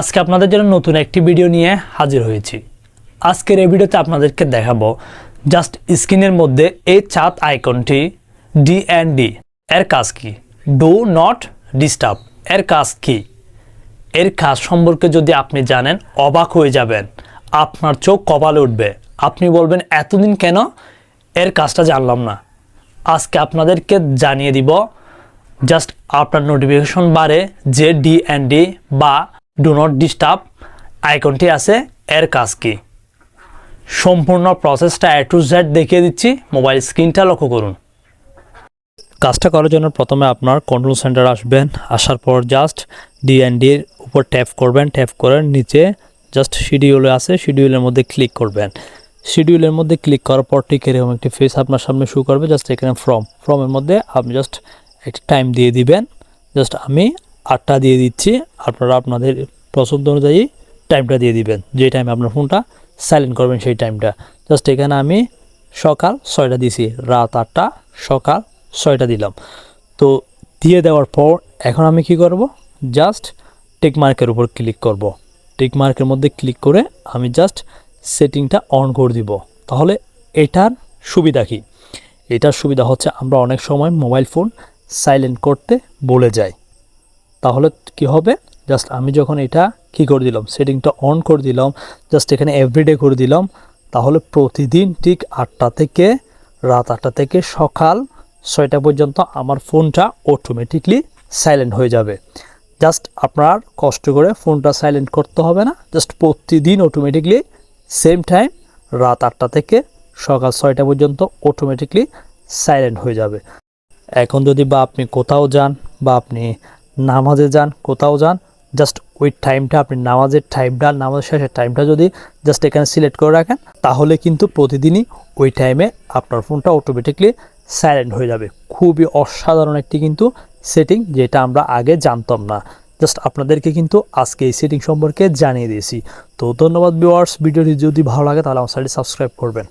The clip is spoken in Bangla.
আজকে আপনাদের জন্য নতুন একটি ভিডিও নিয়ে হাজির হয়েছি। আজকের এই ভিডিওতে আপনাদেরকে দেখাবো জাস্ট স্ক্রিনের মধ্যে এই চাঁদ আইকনটি ডি অ্যান্ড ডি এর কাজ কি? ডু নট ডিস্টার্ব এর কাজ কি? এর কাজ সম্পর্কে যদি আপনি জানেন, অবাক হয়ে যাবেন। আপনার চোখ কপালে উঠবে। আপনি বলবেন, এতদিন কেন? এর কাজটা জানলাম না। আজকে আপনাদেরকে জানিয়ে দিব, জাস্ট আপনার নোটিফিকেশন বারে যে ডি অ্যান্ড ডি বা ডু নট ডিস্টার্ব আইকনটি আছে এর কাজ কি সম্পূর্ণ প্রসেসটা এ টু জেড দেখিয়ে দিচ্ছি। মোবাইল স্ক্রিনটা লক্ষ্য করুন। কাজটা করার জন্য প্রথমে আপনার কন্ট্রোল সেন্টার আসবেন। আসার পর জাস্ট ডি অ্যান্ড ডির উপর ট্যাপ করবেন। ট্যাপ করে নিচে জাস্ট শিডিউলে আছে। শিডিউলের মধ্যে ক্লিক করবেন। শিডিউলের মধ্যে ক্লিক করার পর ঠিক এরকম একটি ফেস আপনার সামনে শু করবে। জাস্ট এখানে ফ্রম ফর্মের মধ্যে আপনি জাস্ট একটি টাইম দিয়ে দিবেন। জাস্ট আমি আটটা দিয়ে দিচ্ছি। আপনারা আপনাদের পছন্দ অনুযায়ী টাইমটা দিয়ে দিবেন। যে টাইমে আপনার ফোনটা সাইলেন্ট করবেন, সেই টাইমটা জাস্ট এখানে আমি সকাল ছয়টা দিছি। রাত আটটা, সকাল ছয়টা দিলাম। তো দিয়ে দেওয়ার পর এখন আমি কি করব? জাস্ট টিক মার্কের উপর ক্লিক করব। টিক মার্কের মধ্যে ক্লিক করে আমি জাস্ট সেটিংটা অন করে দিব। তাহলে এটার সুবিধা কি? এটার সুবিধা হচ্ছে আমরা অনেক সময় মোবাইল ফোন সাইলেন্ট করতে বলে যাই। তাহলে কি হবে? জাস্ট আমি যখন এটা কি করে দিলাম? সেটিংটা অন করে দিলাম জাস্ট এখানে এভরিডে করে দিলাম, তাহলে প্রতিদিন ঠিক আটটা থেকে রাত আটটা থেকে সকাল ছয়টা পর্যন্ত আমার ফোনটা অটোমেটিকলি সাইলেন্ট হয়ে যাবে। জাস্ট আপনার কষ্ট করে ফোনটা সাইলেন্ট করতে হবে না জাস্ট প্রতিদিন অটোমেটিকলি সেম টাইম রাত আটটা থেকে সকাল ছয়টা পর্যন্ত অটোমেটিকলি সাইলেন্ট হয়ে যাবে। এখন যদি বা আপনি কোথাও যান বা আপনি নামাজে যান, কোথাও যান জাস্ট ওই টাইমটা আপনি নামাজের টাইমটা নামাজের শেষের টাইমটা যদি জাস্ট এখানে সিলেক্ট করে রাখেন, তাহলে কিন্তু প্রতিদিনই ওই টাইমে আপনার ফোনটা অটোমেটিকলি সাইলেন্ট হয়ে যাবে। খুবই অসাধারণ একটি কিন্তু সেটিং যেটা আমরা আগে জানতাম না। জাস্ট আপনাদেরকে কিন্তু আজকে এই সেটিং সম্পর্কে জানিয়ে দিয়েছি। তো ধন্যবাদ ভিউয়ার্স ভিডিওটি যদি ভালো লাগে তাহলে আমার সাইডে সাবস্ক্রাইব করবেন।